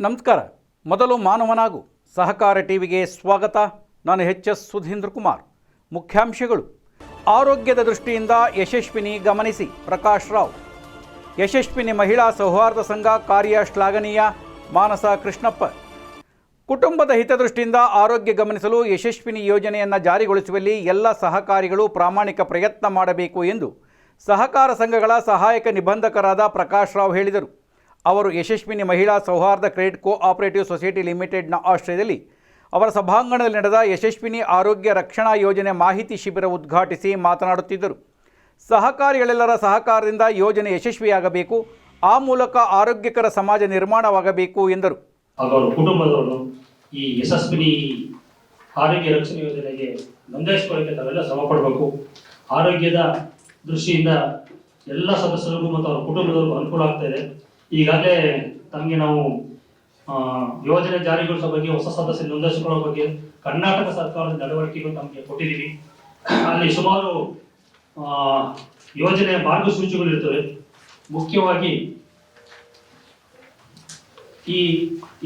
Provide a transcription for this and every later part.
ನಮಸ್ಕಾರ. ಮೊದಲು ಮಾನವನಾಗು. ಸಹಕಾರ ಟಿವಿಗೆ ಸ್ವಾಗತ. ನಾನು ಎಚ್ ಎಸ್ ಸುಧೀಂದ್ರ ಕುಮಾರ್. ಮುಖ್ಯಾಂಶಗಳು. ಆರೋಗ್ಯದ ದೃಷ್ಟಿಯಿಂದ ಯಶಸ್ವಿನಿ ಗಮನಿಸಿ. ಪ್ರಕಾಶ್ ರಾವ್. ಯಶಸ್ವಿನಿ ಮಹಿಳಾ ಸೌಹಾರ್ದ ಸಂಘ ಕಾರ್ಯ ಶ್ಲಾಘನೀಯ ಮಾನಸ ಕೃಷ್ಣಪ್ಪ. ಕುಟುಂಬದ ಹಿತದೃಷ್ಟಿಯಿಂದ ಆರೋಗ್ಯ ಗಮನಿಸಲು ಯಶಸ್ವಿನಿ ಯೋಜನೆಯನ್ನು ಜಾರಿಗೊಳಿಸುವಲ್ಲಿ ಎಲ್ಲ ಸಹಕಾರಿಗಳು ಪ್ರಾಮಾಣಿಕ ಪ್ರಯತ್ನ ಮಾಡಬೇಕು ಎಂದು ಸಹಕಾರ ಸಂಘಗಳ ಸಹಾಯಕ ನಿಬಂಧಕರಾದ ಪ್ರಕಾಶ್ ರಾವ್ ಹೇಳಿದರು. ಅವರು ಯಶಸ್ವಿನಿ ಮಹಿಳಾ ಸೌಹಾರ್ದ ಕ್ರೆಡಿಟ್ ಕೋ ಆಪರೇಟಿವ್ ಸೊಸೈಟಿ ಲಿಮಿಟೆಡ್ನ ಆಶ್ರಯದಲ್ಲಿ ಅವರ ಸಭಾಂಗಣದಲ್ಲಿ ನಡೆದ ಯಶಸ್ವಿನಿ ಆರೋಗ್ಯ ರಕ್ಷಣಾ ಯೋಜನೆ ಮಾಹಿತಿ ಶಿಬಿರ ಉದ್ಘಾಟಿಸಿ ಮಾತನಾಡುತ್ತಿದ್ದರು. ಸಹಕಾರಿಗಳೆಲ್ಲರ ಸಹಕಾರದಿಂದ ಯೋಜನೆ ಯಶಸ್ವಿಯಾಗಬೇಕು, ಆ ಮೂಲಕ ಆರೋಗ್ಯಕರ ಸಮಾಜ ನಿರ್ಮಾಣವಾಗಬೇಕು ಎಂದರು. ಅವರ ಕುಟುಂಬದವರು ಈ ಯಶಸ್ವಿನಿ ಆರೋಗ್ಯ ರಕ್ಷಣೆ ಯೋಜನೆಗೆ ನೋಂದಾಯಿಸಿಕೊಳ್ಳಕ್ಕೆ ತಾವೆಲ್ಲ ಶ್ರಮ ಪಡಬೇಕು. ಆರೋಗ್ಯದ ದೃಷ್ಟಿಯಿಂದ ಎಲ್ಲ ಸದಸ್ಯರಿಗೂ ಮತ್ತು ಅವರ ಕುಟುಂಬದವರಿಗೂ ಅನುಕೂಲ ಆಗ್ತಾ ಇದೆ. ಈಗಾಗಲೇ ತಮಗೆ ನಾವು ಯೋಜನೆ ಜಾರಿಗೊಳಿಸೋ ಬಗ್ಗೆ, ಹೊಸ ಸದಸ್ಯ ನೋಂದಾಯಿಸಿಕೊಳ್ಳೋ ಬಗ್ಗೆ ಕರ್ನಾಟಕ ಸರ್ಕಾರದ ನಡವಳಿಕೆಗಳು ತಮಗೆ ಕೊಟ್ಟಿದ್ದೀವಿ. ಅಲ್ಲಿ ಸುಮಾರು ಯೋಜನೆಯ ಮಾರ್ಗಸೂಚಿಗಳು ಇರ್ತವೆ. ಮುಖ್ಯವಾಗಿ, ಈ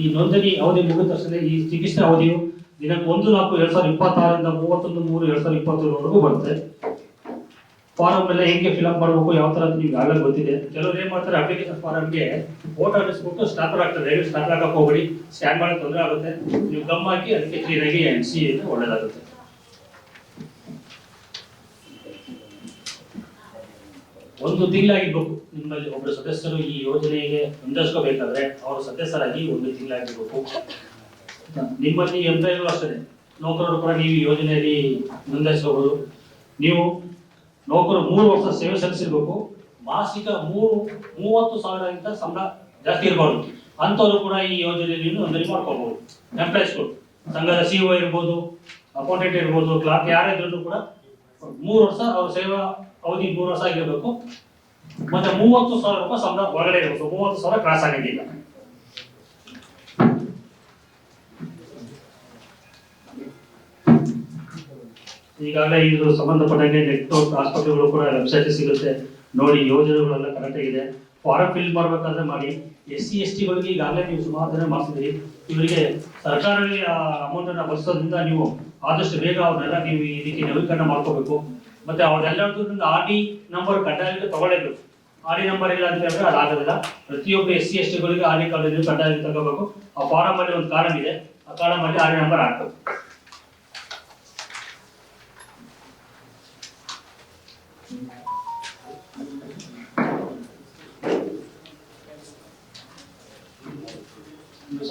ಈ ನೋಂದಣಿ ಅವಧಿ ಮುಗಿದ ತಕ್ಷಣ ಈ ಚಿಕಿತ್ಸೆ ಅವಧಿಯು ದಿನಾಂಕ ಒಂದು ನಾಲ್ಕು, ಎರಡ್ ಸಾವಿರದ ಇಪ್ಪತ್ತಾರರಿಂದ ಮೂವತ್ತೊಂದು, ಮೂರು, ಎರಡ್ ಸಾವಿರದ ಇಪ್ಪತ್ತೇಳರವರೆಗೂ ಬರುತ್ತೆ. ಫಾರಂ ಎಲ್ಲ ಹೆಂಗೆ ಫಿಲಪ್ ಮಾಡಬೇಕು, ಯಾವ ತರ ನಿಮ್ಗೆ ಆಗಲ್ಲ ಗೊತ್ತಿದೆ. ಕೆಲವರು ಏನ್ ಮಾಡ್ತಾರೆ ಅಪ್ಲಿಕೇಶನ್ ಫಾರಮ್ಗೆ ಫೋಟೋ ಅಂಟಿಸ್ಬಿಟ್ಟು ಸ್ಟಾಪರ್ ಆಗ್ತದೆ. ದಯವಿಟ್ಟು ಸ್ಟಾಪರ್ ಹಾಕಕ್ ಹೋಗ್ಬೇಡಿ. ಸ್ಕ್ಯಾನ್ ಮಾಡಕ್ ತೊಂದರೆ ಆಗುತ್ತೆ. ನೀವು ಗಮ್ ಹಾಕಿ ಅದಕ್ಕೆ ಕ್ಲೀನ್ ಆಗಿ ಅಂಟಿಸಿ ಒಳ್ಳೇದಾಗುತ್ತೆ. ಒಂದು ತಿಂಗಳಾಗಿರ್ಬೇಕು. ನಿಮ್ಮಲ್ಲಿ ಒಬ್ಬರು ಸದಸ್ಯರು ಈ ಯೋಜನೆಗೆ ಹೊಂದಿಸ್ಕೋಬೇಕಾದ್ರೆ ಅವರು ಸದಸ್ಯರಾಗಿ ಒಂದು ತಿಂಗಳಾಗಿರ್ಬೇಕು. ನಿಮ್ಮಲ್ಲಿ ಎಂಪ್ಲಾಯ್ಗಳು ಅಷ್ಟೇ. ನೌಕರರು ಕೂಡ ನೀವು ಯೋಜನೆಯಲ್ಲಿ ನೋಂದಾಯಿಸಬಹುದು ನೀವು ನೌಕರು ಮೂರು ವರ್ಷ ಸೇವೆ ಸಲ್ಲಿಸಿರ್ಬೇಕು. ಮಾಸಿಕ ಮೂರು, ಮೂವತ್ತು ಸಾವಿರಕ್ಕಿಂತ ಸಂಬಳ ಜಾಸ್ತಿ ಇರಬಾರ್ದು. ಅಂಥವ್ರು ಕೂಡ ಈ ಯೋಜನೆಯಲ್ಲಿ ನೋಂದಣಿ ಮಾಡ್ಕೋಬಹುದು ಎಂಪ್ಲಾಯ್ಸ್ಗಳು ಸಂಘದ ಸಿ ಒ ಇರ್ಬೋದು ಅಕೌಂಟೆಂಟ್ ಇರ್ಬೋದು ಕ್ಲಾರ್ಕ್ ಯಾರೇ ಕೂಡ ಮೂರು ವರ್ಷ ಅವ್ರ ಸೇವಾ ಅವಧಿ ಮೂರು ವರ್ಷ ಆಗಿರ್ಬೇಕು. ಮತ್ತೆ ಮೂವತ್ತು ಸಾವಿರ ರೂಪಾಯಿ ಸಂಬಳ ಒಳಗಡೆ ಇರಬೇಕು. ಮೂವತ್ತು ಸಾವಿರ ಕ್ರಾಸ್ ಆಗಿದ್ದಿಲ್ಲ ಈಗಾಗಲೇ ಇದು ಸಂಬಂಧಪಟ್ಟಂಗೆ ನೆಟ್ವರ್ಕ್ ಆಸ್ಪತ್ರೆಗಳು ಕೂಡ ವೆಬ್ಸೈಟ್ ಸಿಗುತ್ತೆ. ನೋಡಿ ಯೋಜನೆಗಳೆಲ್ಲ ಕರೆಕ್ಟ್ ಆಗಿದೆ. ಫಾರಂ ಫಿಲ್ ಮಾಡ್ಬೇಕಾದ್ರೆ ಮಾಡಿ. ಎಸ್ ಸಿ ಎಸ್ ಟಿಗಳಿಗೆ ಈಗಾಗಲೇ ನೀವು ಸುಮಾರು ಮಾಡಿಸಿದ್ರಿ ಇವರಿಗೆ ಸರ್ಕಾರವೇ ಆ ಅಮೌಂಟ್ ಅನ್ನ ಬಳಸೋದ್ರಿಂದ ನೀವು ಆದಷ್ಟು ಬೇಗ ಅವ್ರನ್ನೆಲ್ಲ ನೀವು ಇದಕ್ಕೆ ನವೀಕರಣ ಮಾಡ್ಕೋಬೇಕು. ಮತ್ತೆ ಅವ್ರೆಲ್ಲರದ್ದು ಆರ್ ಡಿ ನಂಬರ್ ಕಡ್ಡಾಯವಾಗಿ ತಗೊಳ್ಳೇಬೇಕು. ಆರ್ ಡಿ ನಂಬರ್ ಇಲ್ಲ ಅಂತ ಹೇಳಿದ್ರೆ ಅದಾಗೋದಿಲ್ಲ. ಪ್ರತಿಯೊಬ್ಬ ಎಸ್ ಸಿ ಎಸ್ ಟಿಗಳಿಗೆ ಆರ್ ಡಿ ಕಾರ್ಡ್ ಕಡ್ಡಾಯವಾಗಿ ತಗೋಬೇಕು. ಆ ಫಾರಂ ಅಲ್ಲಿ ಒಂದು ಕಾಲಮ್ ಇದೆ. ಆ ಕಾರಣ ಆರ್ ಡಿ ನಂಬರ್ ಹಾಕ್ಬೇಕು.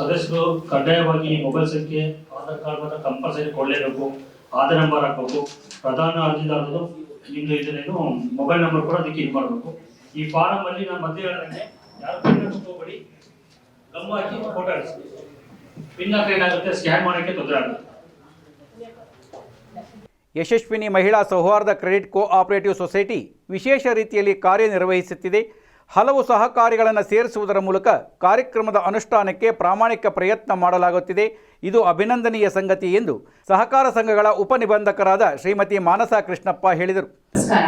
ಸದಸ್ಯರು ಕಡ್ಡಾಯವಾಗಿ ಮೊಬೈಲ್ ಸಂಖ್ಯೆ ಆಧಾರ್ ಕಾರ್ಡ್ ಮಾತ್ರ ಕಂಪಲ್ಸರಿ ಕೊಡಲೇಬೇಕು. ಆಧಾರ್ ನಂಬರ್ ಹಾಕಬೇಕು. ಪ್ರಧಾನ ಅರ್ಜಿದಾರರು ನಿಮ್ದು ಇದನ್ನೇನು ಮೊಬೈಲ್ ನಂಬರ್ ಕೂಡ ಅದಕ್ಕೆ ಇದು ಮಾಡಬೇಕು. ಈ ಫಾರಂ ಅಲ್ಲಿ ನಾನು ಮತ್ತೆ ಹೇಳಿದಂಗೆ ಯಾರು ಪಿನ್ ಹೋಗ್ಬೇಡಿ ಗಮ್ ಹಾಕಿ ಫೋಟೋ ಹಿಡಿಸಿ ಪಿನ್ ಏನಾಗುತ್ತೆ? ಸ್ಕ್ಯಾನ್ ಮಾಡೋಕ್ಕೆ ತೊಂದರೆ ಆಗುತ್ತೆ. ಯಶಸ್ವಿನಿ ಮಹಿಳಾ ಸೌಹಾರ್ದ ಕ್ರೆಡಿಟ್ ಕೋ ಆಪರೇಟಿವ್ ಸೊಸೈಟಿ ವಿಶೇಷ ರೀತಿಯಲ್ಲಿ ಕಾರ್ಯನಿರ್ವಹಿಸುತ್ತಿದೆ. ಹಲವು ಸಹಕಾರಿಗಳನ್ನು ಸೇರಿಸುವುದರ ಮೂಲಕ ಕಾರ್ಯಕ್ರಮದ ಅನುಷ್ಠಾನಕ್ಕೆ ಪ್ರಾಮಾಣಿಕ ಪ್ರಯತ್ನ ಮಾಡಲಾಗುತ್ತಿದೆ. ಇದು ಅಭಿನಂದನೀಯ ಸಂಗತಿ ಎಂದು ಸಹಕಾರ ಸಂಘಗಳ ಉಪನಿಬಂಧಕರಾದ ಶ್ರೀಮತಿ ಮಾನಸ ಕೃಷ್ಣಪ್ಪ ಹೇಳಿದರು. ನಮಸ್ಕಾರ.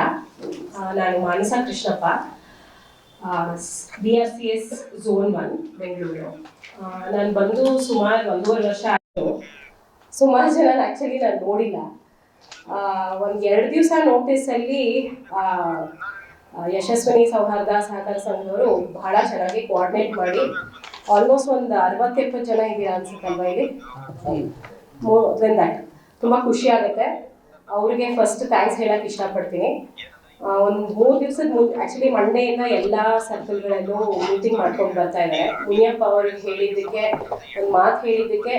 ನಾನು Manasa Krishnappa. B R C S zone one Bengaluru. ನಾನು ಬಂದು ಸುಮಾರು ಒಂದೂವರೆ ವರ್ಷ ಆಯಿತು. ಸುಮಾರು ಜನ ಆ್ಯಕ್ಚುಲಿ ನಾನು ನೋಡಿಲ್ಲ. ಒಂದು ಎರಡು ದಿವಸ ನೋಟಿಸಲ್ಲಿ ಯಶಸ್ವಿನಿ ಸೌಹಾರ್ದ ಸಹಕಾರ ಸಂಘದವರು ಬಹಳ ಚೆನ್ನಾಗಿ ಕೋಆರ್ಡಿನೇಟ್ ಮಾಡಿ ಆಲ್ಮೋಸ್ಟ್ ಒಂದು ಅರವತ್ತೆಪ್ಪತ್ತು ಜನ ಇದೆಯಾ ಅನ್ಸುತ್ತಲ್ವಾ ಇಲ್ಲಿ? ಮೋರ್ ದೆನ್ ತುಂಬ ಖುಷಿ ಆಗುತ್ತೆ. ಅವ್ರಿಗೆ ಫಸ್ಟ್ ಥ್ಯಾಂಕ್ಸ್ ಹೇಳಕ್ ಇಷ್ಟಪಡ್ತೀನಿ. ಒಂದು ಮೂರು ದಿವಸದ ಮುಂದೆ ಆ್ಯಕ್ಚುಲಿ ಮಂಡೆಯಿಂದ ಎಲ್ಲ ಸರ್ಕಲ್ಗಳಲ್ಲೂ ಮೀಟಿಂಗ್ ಮಾಡ್ಕೊಂಡು ಬರ್ತಾ ಇದ್ದಾರೆ ಮುನಿಯಪ್ಪ ಅವ್ರಿಗೆ ಹೇಳಿದ್ದಕ್ಕೆ, ಒಂದು ಮಾತು ಹೇಳಿದ್ದಕ್ಕೆ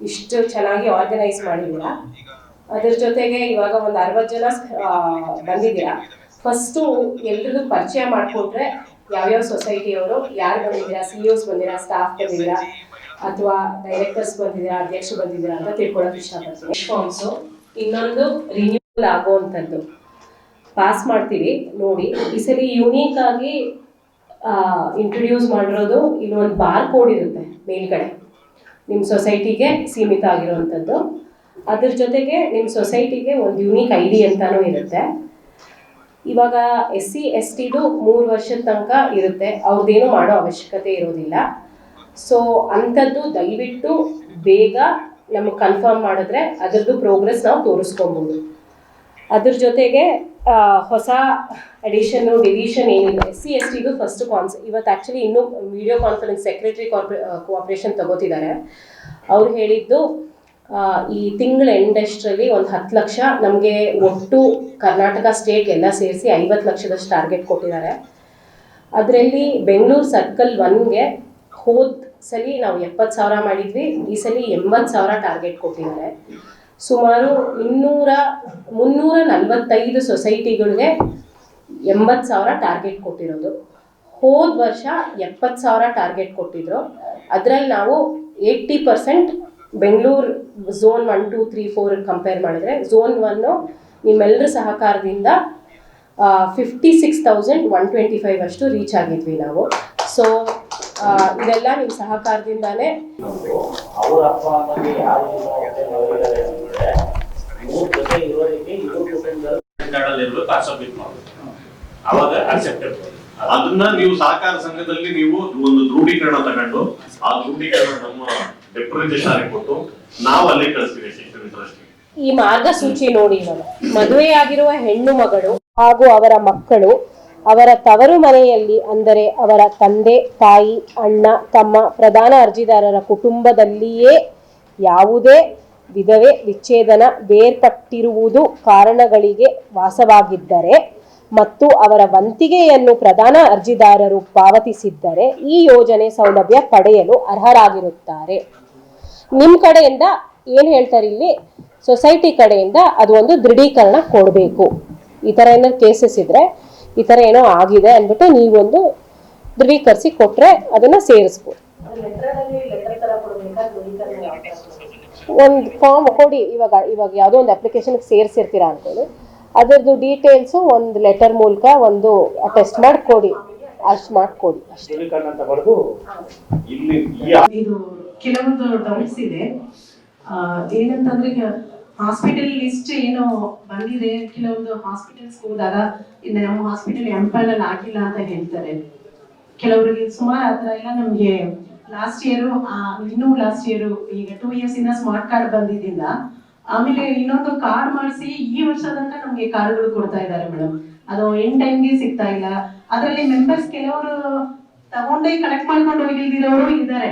ಇಷ್ಟು ಚೆನ್ನಾಗಿ ಆರ್ಗನೈಸ್ ಮಾಡಿದ್ದೀರಾ. ಅದ್ರ ಜೊತೆಗೆ ಇವಾಗ ಒಂದು ಅರವತ್ತು ಜನ ಬಂದಿದ್ದೀರಾ. ಫಸ್ಟು ಎಲ್ರಿಗೂ ಪರಿಚಯ ಮಾಡಿಕೊಟ್ರೆ ಯಾವ್ಯಾವ ಸೊಸೈಟಿಯವರು ಯಾರು ಬಂದಿದ್ದೀರಾ ಸಿ ಇಒಸ್ ಬಂದಿರಾ ಸ್ಟಾಫ್ ಬಂದಿದ್ದೀರಾ, ಅಥವಾ ಡೈರೆಕ್ಟರ್ಸ್ ಬಂದಿದ್ದೀರಾ ಅಧ್ಯಕ್ಷರು ಬಂದಿದ್ದೀರಾ ಅಂತ ತಿಳ್ಕೊಳಕ್ ಇಷ್ಟಪಡ್ತೀನಿ. ಫಾರ್ಮ್ಸು ಇನ್ನೊಂದು ರಿನ್ಯೂವಲ್ ಆಗುವಂಥದ್ದು ಪಾಸ್ ಮಾಡ್ತೀವಿ, ನೋಡಿ. ಈ ಸರಿ ಯೂನಿಕ್ ಆಗಿ ಇಂಟ್ರೊಡ್ಯೂಸ್ ಮಾಡಿರೋದು ಇಲ್ಲೊಂದು ಬಾರ್ ಕೋಡ್ ಇರುತ್ತೆ ಮೇಲ್ಗಡೆ. ನಿಮ್ಮ ಸೊಸೈಟಿಗೆ ಸೀಮಿತ ಆಗಿರುವಂಥದ್ದು ಅದ್ರ ಜೊತೆಗೆ ನಿಮ್ಮ ಸೊಸೈಟಿಗೆ ಒಂದು ಯೂನಿಕ್ ಐ ಡಿ ಅಂತಾನೂ ಇರುತ್ತೆ. ಇವಾಗ ಎಸ್ ಸಿ ಎಸ್ ಟಿದು ಮೂರು ವರ್ಷದ ತನಕ ಇರುತ್ತೆ. ಅವ್ರದ್ದೇನು ಮಾಡೋ ಅವಶ್ಯಕತೆ ಇರೋದಿಲ್ಲ. ಸೊ ಅಂಥದ್ದು ದಯವಿಟ್ಟು ಬೇಗ ನಮಗೆ ಕನ್ಫರ್ಮ್ ಮಾಡಿದ್ರೆ ಅದರದ್ದು ಪ್ರೋಗ್ರೆಸ್ ನಾವು ತೋರಿಸ್ಕೊಬೋದು. ಅದ್ರ ಜೊತೆಗೆ ಹೊಸ ಅಡಿಷನ್ನು ಡಿವಿಷನ್ ಏನಿದೆ. ಎಸ್ ಸಿ ಎಸ್ ಟಿದು ಫಸ್ಟ್ ಕಾನ್ಸ್ ಇವತ್ತು ಆ್ಯಕ್ಚುಲಿ ಇನ್ನೂ ವಿಡಿಯೋ ಕಾನ್ಫರೆನ್ಸ್ ಸೆಕ್ರೆಟರಿ ಕಾರ್ಪೊ ಕೋಆಪ್ರೇಷನ್ ತಗೋತಿದ್ದಾರೆ. ಅವ್ರು ಹೇಳಿದ್ದು ಈ ತಿಂಗಳ ಎಂಡಷ್ಟರಲ್ಲಿ ಒಂದು ಹತ್ತು ಲಕ್ಷ ನಮಗೆ ಒಟ್ಟು ಕರ್ನಾಟಕ ಸ್ಟೇಟ್ ಎಲ್ಲ ಸೇರಿಸಿ ಐವತ್ತು ಲಕ್ಷದಷ್ಟು ಟಾರ್ಗೆಟ್ ಕೊಟ್ಟಿದ್ದಾರೆ. ಅದರಲ್ಲಿ ಬೆಂಗಳೂರು ಸರ್ಕಲ್ ಒನ್ಗೆ ಹೋದ ಸಲಿ ನಾವು ಎಪ್ಪತ್ತು ಸಾವಿರ ಮಾಡಿದ್ವಿ, ಈ ಸಲ ಎಂಬತ್ತು ಸಾವಿರ ಟಾರ್ಗೆಟ್ ಕೊಟ್ಟಿದ್ದಾರೆ. ಸುಮಾರು ಇನ್ನೂರ, ಮುನ್ನೂರ ನಲವತ್ತೈದು ಸೊಸೈಟಿಗಳಿಗೆ ಎಂಬತ್ತು ಸಾವಿರ ಟಾರ್ಗೆಟ್ ಕೊಟ್ಟಿರೋದು. ಹೋದ ವರ್ಷ ಎಪ್ಪತ್ತು ಸಾವಿರ ಟಾರ್ಗೆಟ್ ಕೊಟ್ಟಿದ್ರು. ಅದರಲ್ಲಿ ನಾವು eighty percent Bengaluru zone one two three four compare ಮಾಡಿದರೆ ಝೋನ್ ಒನ್ನು ನಿಮ್ಮೆಲ್ಲರ ಸಹಕಾರದಿಂದ fifty six thousand one twenty five ಅಷ್ಟು ರೀಚ್ ಆಗಿದ್ವಿ ನಾವು. ಸೊ ಇದೆಲ್ಲ ನಿಮ್ಮ ಸಹಕಾರದಿಂದಾನೇ ಅದನ್ನ ನೀವು ಸಹಕಾರ ಸಂಘದಲ್ಲಿ ನೀವು ಒಂದು ದೃಢೀಕರಣ ತಗೊಂಡು ಆ ದೃಢೀಕರಣ ನಮ್ಮ ಈ ಮಾರ್ಗಸೂಚಿ ನೋಡಿ ನಾನು ಮದುವೆಯಾಗಿರುವ ಹೆಣ್ಣು ಮಗಳು ಹಾಗೂ ಅವರ ಮಕ್ಕಳು ಅವರ ತವರು ಮನೆಯಲ್ಲಿ ಅಂದರೆ ಅವರ ತಂದೆ, ತಾಯಿ, ಅಣ್ಣ, ತಮ್ಮ ಪ್ರಧಾನ ಅರ್ಜಿದಾರರ ಕುಟುಂಬದಲ್ಲಿಯೇ ಯಾವುದೇ ವಿಧವೆ, ವಿಚ್ಛೇದನ ಬೇರ್ಪಟ್ಟಿರುವುದು ಕಾರಣಗಳಿಗೆ ವಾಸವಾಗಿದ್ದರೆ ಮತ್ತು ಅವರ ವಂತಿಗೆಯನ್ನು ಪ್ರಧಾನ ಅರ್ಜಿದಾರರು ಪಾವತಿಸಿದ್ದರೆ ಈ ಯೋಜನೆ ಸೌಲಭ್ಯ ಪಡೆಯಲು ಅರ್ಹರಾಗಿರುತ್ತಾರೆ. ನಿಮ್ಮ ಕಡೆಯಿಂದ ಏನು ಹೇಳ್ತಾರೆ ಇಲ್ಲಿ? ಸೊಸೈಟಿ ಕಡೆಯಿಂದ ಅದು ಒಂದು ದೃಢೀಕರಣ ಕೊಡಬೇಕು. ಈ ಥರ ಏನಾದ್ರು ಕೇಸಸ್ ಇದ್ರೆ ಈ ಥರ ಏನೋ ಆಗಿದೆ ಅಂದ್ಬಿಟ್ಟು ನೀವೊಂದು ದೃಢೀಕರಿಸಿ ಕೊಟ್ರೆ ಅದನ್ನ ಸೇರಿಸ್ಬೋದು. ಒಂದು ಫಾರ್ಮ್ ಕೊಡಿ ಇವಾಗ ಇವಾಗ ಯಾವುದೋ ಒಂದು ಅಪ್ಲಿಕೇಶನ್ಗೆ ಸೇರಿಸಿರ್ತೀರಾ ಅಂತೇಳಿ. ಅದರದ್ದು ಡೀಟೇಲ್ಸು ಒಂದು ಲೆಟರ್ ಮೂಲಕ ಒಂದು ಟೆಸ್ಟ್ ಮಾಡಿ ಕೊಡಿ ಅಷ್ಟು ಮಾಡಿಕೊಡಿ ಅಷ್ಟೇ. ಕೆಲವೊಂದು ಡೌಟ್ಸ್ ಇದೆ. ಏನಂತಂದ್ರೆ ಈಗ ಹಾಸ್ಪಿಟಲ್ ಲಿಸ್ಟ್ ಏನೋ ಬಂದಿದೆ. ಕೆಲವೊಂದು ಹಾಸ್ಪಿಟಲ್ಸ್ ಹೋದಾಗ ಇನ್ನು ನಮ್ಮ ಹಾಸ್ಪಿಟಲ್ ಎಂಪ್ಯಾನಲ್ ಆಗಿಲ್ಲ ಅಂತ ಹೇಳ್ತಾರೆ. ಕೆಲವರಿಗೆ ಸುಮಾರು ಆ ಥರ ಎಲ್ಲ ನಮಗೆ ಲಾಸ್ಟ್ ಇಯರ್ ಇನ್ನೂ ಲಾಸ್ಟ್ ಇಯರ್ ಈಗ ಟೂ ಇಯರ್ಸ್ ಇಂದ ಸ್ಮಾರ್ಟ್ ಕಾರ್ಡ್ ಬಂದಿದ್ದಿಂದ ಆಮೇಲೆ ಇನ್ನೊಂದು ಕಾರ್ಡ್ ಮಾಡಿಸಿ ಈ ವರ್ಷ ತನಕ ನಮಗೆ ಕಾರ್ಡ್ಗಳು ಕೊಡ್ತಾ ಇದ್ದಾರೆ ಮೇಡಮ್ ಅದು ಎಂಡ್ ಟೈಮ್ಗೆ ಸಿಗ್ತಾ ಇಲ್ಲ. ಅದರಲ್ಲಿ ಮೆಂಬರ್ಸ್ ಕೆಲವರು ತಗೊಂಡೇ ಕಲೆಕ್ಟ್ ಮಾಡ್ಕೊಂಡು ಹೋಗಿಲ್ದಿರೋರು ಇದ್ದಾರೆ.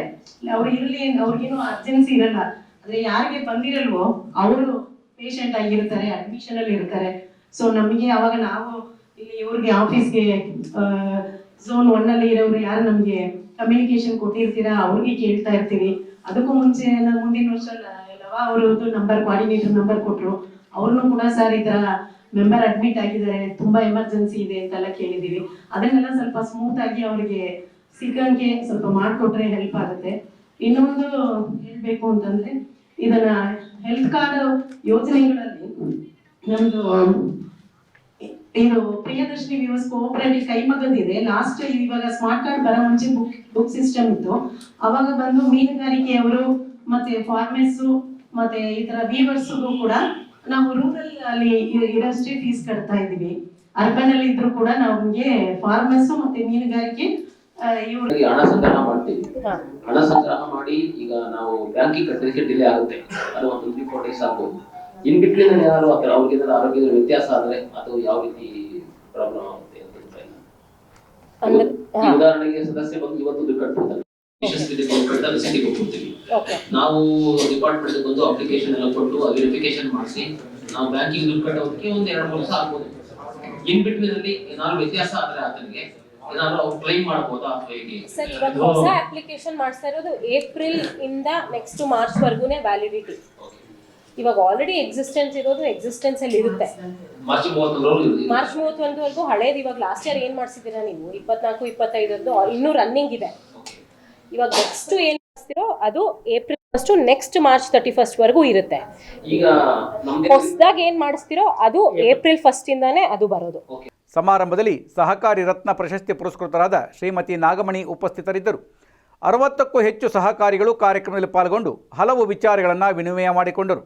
ಅವ್ರು ಇರ್ಲಿ ಅವ್ರಿಗೇನು ಅರ್ಜೆನ್ಸಿ ಇರಲ್ಲ. ಅಂದ್ರೆ ಯಾರಿಗೆ ಬಂದಿರಲ್ವೋ, ಅವರು ಪೇಷಂಟ್ ಆಗಿರ್ತಾರೆ ಅಡ್ಮಿಷನ್ ಅಲ್ಲಿ ಇರ್ತಾರೆ. ಸೊ ನಮಗೆ ಅವಾಗ ನಾವು ಇಲ್ಲಿ ಇವ್ರಿಗೆ ಆಫೀಸ್ಗೆ ಝೋನ್ ಒನ್ ಅಲ್ಲಿ ಇರೋರು ಯಾರು ನಮ್ಗೆ ಕಮ್ಯುನಿಕೇಶನ್ ಕೊಟ್ಟಿರ್ತೀರಾ, ಅವ್ರಿಗೆ ಕೇಳ್ತಾ ಇರ್ತೀವಿ. ಅದಕ್ಕೂ ಮುಂಚೆ ಮುಂದಿನ ವರ್ಷ ಲವಾ ಅವರದ್ದು ನಂಬರ್ ಕೋಆರ್ಡಿನೇಟರ್ ನಂಬರ್ ಕೊಟ್ರು. ಅವ್ರನ್ನು ಕೂಡ ಸರ್ ಈ ತರ ಮೆಂಬರ್ ಅಡ್ಮಿಟ್ ಆಗಿದ್ದಾರೆ, ತುಂಬಾ ಎಮರ್ಜೆನ್ಸಿ ಇದೆ ಅಂತೆಲ್ಲ ಕೇಳಿದೀವಿ ಅದನ್ನೆಲ್ಲ ಸ್ವಲ್ಪ ಸ್ಮೂತ್ ಆಗಿ ಅವರಿಗೆ ಸಿಕ್ಕಂಗೆ ಸ್ವಲ್ಪ ಮಾಡಿಕೊಟ್ರೆ ಹೆಲ್ಪ್ ಆಗುತ್ತೆ. ಇನ್ನೊಂದು ಹೇಳ್ಬೇಕು ಅಂತಂದ್ರೆ, ಇದನ್ನ ಹೆಲ್ತ್ ಕಾರ್ಡ್ ಯೋಜನೆಗಳಲ್ಲಿ ನಮ್ದು ಇದು ಪ್ರಿಯದರ್ಶಿನಿ ವ್ಯೂಸ್ ಕೋಆಪರೇಟಿವ್ ಕೈಮಗ್ಗದಿದೆ ಲಾಸ್ಟ್ ಇವಾಗ ಸ್ಮಾರ್ಟ್ ಕಾರ್ಡ್ ಬರೋ ಮುಂಚೆ ಬುಕ್ ಬುಕ್ ಸಿಸ್ಟಮ್ ಇತ್ತು. ಅವಾಗ ಬಂದು ಮೀನುಗಾರಿಕೆಯವರು ಮತ್ತೆ ಫಾರ್ಮರ್ಸ್ ಮತ್ತೆ ಈ ತರ ವೀವರ್ಸ್ಗೂ ಕೂಡ ನಾವು ರೂರಲ್ ಅಲ್ಲಿ ಇರೋಷ್ಟೇ ಫೀಸ್ ಕಟ್ತಾ ಇದೀವಿ ಅರ್ಬನ್ ಅಲ್ಲಿ ಇದ್ರು ಕೂಡ ನಮ್ಗೆ ಫಾರ್ಮರ್ಸ್ ಮತ್ತೆ ಮೀನುಗಾರಿಕೆ ಹಣ ಸಂಗ್ರಹ ಮಾಡ್ತೀವಿ. ಹಣ ಸಂಗ್ರಹ ಮಾಡಿ ಈಗ ನಾವು ಬ್ಯಾಂಕಿಗೆ ಕಟ್ಟಲಿಕ್ಕೆ ಡಿಲೇ ಆಗುತ್ತೆ. ಅದು ಒಂದು ತ್ರೀ ಫೋರ್ ಡೇಸ್ ಆಗ್ಬೋದು. ಇನ್ ಬಿಟ್ವೀನ್ ಯಾರು ಆ ಥರ ಅವ್ರಿಗೆ ಏನಾದ್ರು ಆರೋಗ್ಯದ ವ್ಯತ್ಯಾಸ ಆದ್ರೆ ಅದು ಯಾವ ರೀತಿ ಪ್ರಾಬ್ಲಮ್ ಆಗುತ್ತೆ ಅಂತ ಹೇಳ್ತಾ ಇಲ್ಲ. ಅಂದ್ರೆ ಉದಾಹರಣೆಗೆ ಸದಸ್ಯ ಬಂದು ಇವತ್ತು ದುಡ್ಡು ಕಟ್ಬಿಡ್ತಾರೆ ಸಿಟಿಗೆ ಹೋಗ್ಬಿಡ್ತೀವಿ. ಓಕೆ ನಾವು ಡಿಪಾರ್ಟ್ಮೆಂಟ್ ಬಂದು ಅಪ್ಲಿಕೇಶನ್ ಎಲ್ಲ ಕೊಟ್ಟು ವೆರಿಫಿಕೇಶನ್ ಮಾಡಿಸಿ ನಾವು ಬ್ಯಾಂಕಿಗೆ ದುಡ್ಡು ಕಟ್ಟೋದಕ್ಕೆ ಒಂದ್ ಎರಡು ಮೂರು ವರ್ಷ ಆಗ್ಬೋದು. ಇನ್ ಬಿಟ್ವೀನ್ ಅಲ್ಲಿ ಏನಾದ್ರು ವ್ಯತ್ಯಾಸ ಆದ್ರೆ ಆತನಿಗೆ ಸರ್ ಇವಾಗ ಹೊಸ ಅಪ್ಲಿಕೇಶನ್ ಮಾಡ್ತಾ ಇರೋದು ಏಪ್ರಿಲ್ ಇಂದ ನೆಕ್ಸ್ಟ್ ಮಾರ್ಚ್ ವರ್ಗೂನೇ ವ್ಯಾಲಿಡಿಟಿ ಇವಾಗ ಆಲ್ರೆಡಿ ಎಕ್ಸಿಸ್ಟೆನ್ಸ್ ಇರೋದು ಎಕ್ಸಿಸ್ಟೆನ್ಸ್ ಅಲ್ಲಿ ಇರುತ್ತೆ. ಮಾರ್ಚ್ ಮೂವತ್ತೊಂದವರೆಗೂ ಹಳೇದು. ಇವಾಗ ಲಾಸ್ಟ್ ಇಯರ್ ಏನ್ ಮಾಡಿಸಿದ್ದೀರಾ ನೀವು? ಇಪ್ಪತ್ನಾಲ್ಕು ಇಪ್ಪತ್ತೈದರದ್ದು ಇನ್ನೂ ರನ್ನಿಂಗ್ ಇದೆ. ಇವಾಗ ನೆಕ್ಸ್ಟ್ ಏನ್ ಮಾಡಿಸ್ತಿರೋ ಅದು April first next March thirty first ವರೆಗೂ ಇರುತ್ತೆ. ಈಗ ನಮ್ದೇ ಹೊಸದಾಗಿ ಏನ್ ಮಾಡಿಸ್ತಿರೋ ಅದು ಏಪ್ರಿಲ್ ಫಸ್ಟ್ ಇಂದಾನೆ ಅದು ಬರೋದು. ಸಮಾರಂಭದಲ್ಲಿ ಸಹಕಾರಿ ರತ್ನ ಪ್ರಶಸ್ತಿ ಪುರಸ್ಕೃತರಾದ ಶ್ರೀಮತಿ ನಾಗಮಣಿ ಉಪಸ್ಥಿತರಿದ್ದರು. ಅರವತ್ತಕ್ಕೂ ಹೆಚ್ಚು ಸಹಕಾರಿಗಳು ಕಾರ್ಯಕ್ರಮದಲ್ಲಿ ಪಾಲ್ಗೊಂಡು ಹಲವು ವಿಚಾರಗಳನ್ನು ವಿನಿಮಯ ಮಾಡಿಕೊಂಡರು.